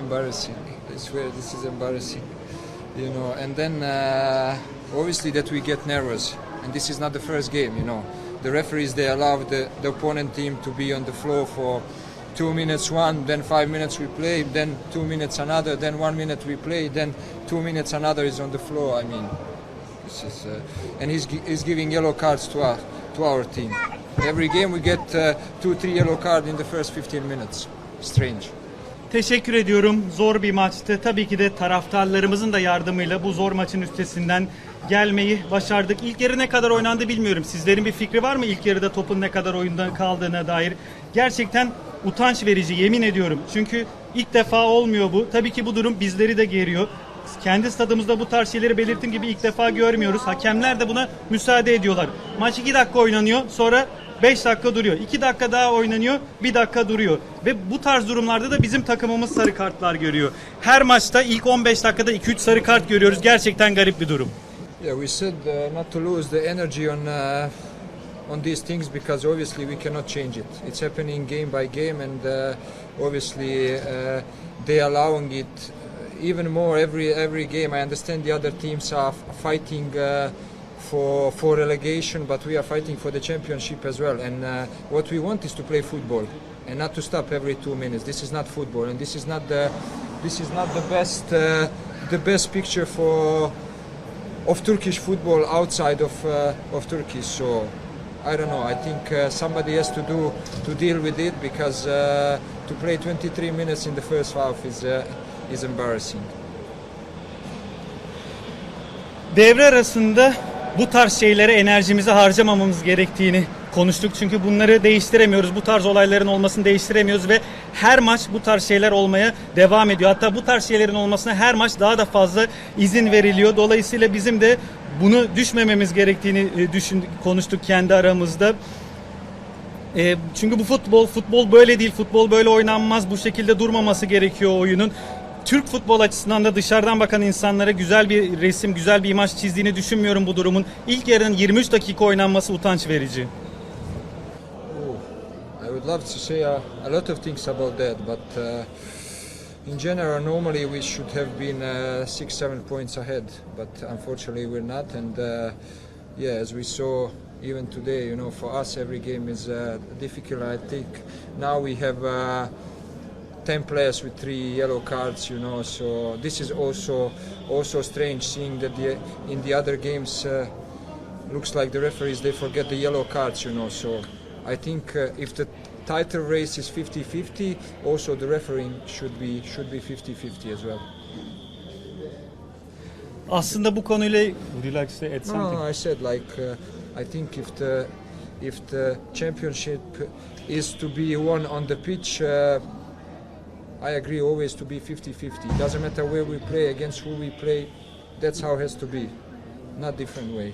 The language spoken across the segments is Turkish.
embarrassing. I swear this is embarrassing. You know, and then uh, obviously that we get nervous, and this is not the first game. You know, the referees they allow the, the opponent team to be on the floor for two minutes one, then five minutes we play, then two minutes another, then one minute we play, then two minutes another is on the floor. I mean, this is, uh, and he's, he's giving yellow cards to our to our team. Every game we get uh, two, three yellow cards in the first 15 minutes. Strange. Teşekkür ediyorum. Zor bir maçtı. Tabii ki de taraftarlarımızın da yardımıyla bu zor maçın üstesinden gelmeyi başardık. İlk yarı ne kadar oynandı bilmiyorum. Sizlerin bir fikri var mı ilk yarıda topun ne kadar oyunda kaldığına dair? Gerçekten utanç verici yemin ediyorum. Çünkü ilk defa olmuyor bu. Tabii ki bu durum bizleri de geriyor. Kendi stadımızda bu tarz şeyleri belirttiğim gibi ilk defa görmüyoruz. Hakemler de buna müsaade ediyorlar. Maç 2 dakika oynanıyor. Sonra 5 dakika duruyor. 2 dakika daha oynanıyor. 1 dakika duruyor. Ve bu tarz durumlarda da bizim takımımız sarı kartlar görüyor. Her maçta ilk 15 dakikada 2-3 sarı kart görüyoruz. Gerçekten garip bir durum. Yeah, we said uh, not to lose the energy on uh, on these things because obviously we cannot change it. It's happening game by game, and uh, obviously uh, they allowing it even more every every game. I understand the other teams are fighting. Uh, for, for relegation, but we are fighting for the championship as well. And uh, what we want is to play football and not to stop every two minutes. This is not football, and this is not the this is not the best uh, the best picture for of Turkish football outside of uh, of Turkey. So I don't know. I think uh, somebody has to do to deal with it because uh, to play 23 minutes in the first half is uh, is embarrassing. Devre arasında bu tarz şeylere enerjimizi harcamamamız gerektiğini konuştuk. Çünkü bunları değiştiremiyoruz. Bu tarz olayların olmasını değiştiremiyoruz ve her maç bu tarz şeyler olmaya devam ediyor. Hatta bu tarz şeylerin olmasına her maç daha da fazla izin veriliyor. Dolayısıyla bizim de bunu düşmememiz gerektiğini e, düşün, konuştuk kendi aramızda. E, çünkü bu futbol, futbol böyle değil, futbol böyle oynanmaz. Bu şekilde durmaması gerekiyor oyunun. Türk futbol açısından da dışarıdan bakan insanlara güzel bir resim, güzel bir imaj çizdiğini düşünmüyorum bu durumun. İlk yarının 23 dakika oynanması utanç verici. I would love to say uh, a lot of things about that, but uh, in general, normally we should have been uh, six, seven points ahead, but unfortunately we're not. And uh, yeah, as we saw even today, you know, for us every game is uh, difficult. I think now we have. Uh, 10 players with three yellow cards you know so this is also also strange seeing that the, in the other games uh, looks like the referees they forget the yellow cards you know so i think uh, if the title race is 50-50 also the refereeing should be should be 50-50 as well Aslında bu konuyla Would you like to say add no, no, something? no, i said like uh, i think if the if the championship is to be won on the pitch uh, I agree always to be 50-50. Doesn't matter where we play, against who we play. That's how it has to be. Not different way.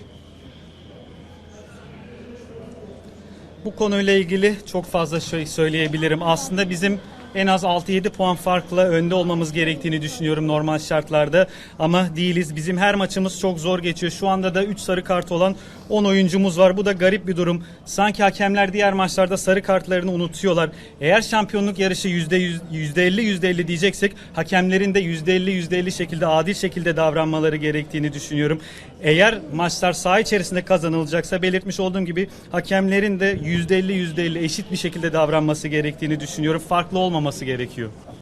Bu konuyla ilgili çok fazla şey söyleyebilirim. Aslında bizim en az 6-7 puan farkla önde olmamız gerektiğini düşünüyorum normal şartlarda. Ama değiliz. Bizim her maçımız çok zor geçiyor. Şu anda da 3 sarı kart olan 10 oyuncumuz var. Bu da garip bir durum. Sanki hakemler diğer maçlarda sarı kartlarını unutuyorlar. Eğer şampiyonluk yarışı %100, %50 %50 diyeceksek hakemlerin de %50 %50 şekilde adil şekilde davranmaları gerektiğini düşünüyorum. Eğer maçlar saha içerisinde kazanılacaksa belirtmiş olduğum gibi hakemlerin de %50 %50 eşit bir şekilde davranması gerektiğini düşünüyorum. Farklı olmaması gerekiyor.